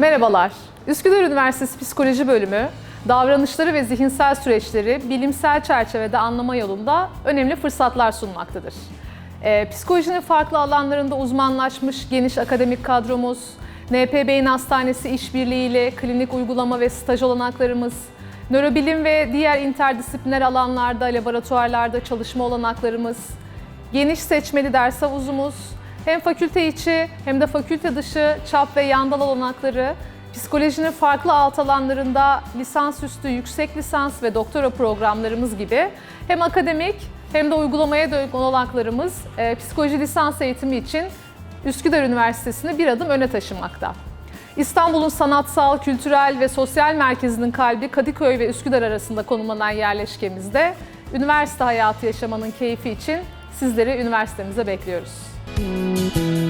Merhabalar. Üsküdar Üniversitesi Psikoloji Bölümü, davranışları ve zihinsel süreçleri bilimsel çerçevede anlama yolunda önemli fırsatlar sunmaktadır. Ee, psikolojinin farklı alanlarında uzmanlaşmış geniş akademik kadromuz, NP Beyin Hastanesi işbirliğiyle klinik uygulama ve staj olanaklarımız, nörobilim ve diğer interdisipliner alanlarda, laboratuvarlarda çalışma olanaklarımız, geniş seçmeli ders havuzumuz, hem fakülte içi hem de fakülte dışı çap ve yandal olanakları, psikolojinin farklı alt alanlarında lisansüstü, yüksek lisans ve doktora programlarımız gibi hem akademik hem de uygulamaya dönük olanaklarımız e, psikoloji lisans eğitimi için Üsküdar Üniversitesi'ni bir adım öne taşımakta. İstanbul'un sanatsal, kültürel ve sosyal merkezinin kalbi Kadıköy ve Üsküdar arasında konumlanan yerleşkemizde üniversite hayatı yaşamanın keyfi için sizleri üniversitemize bekliyoruz. Thank you.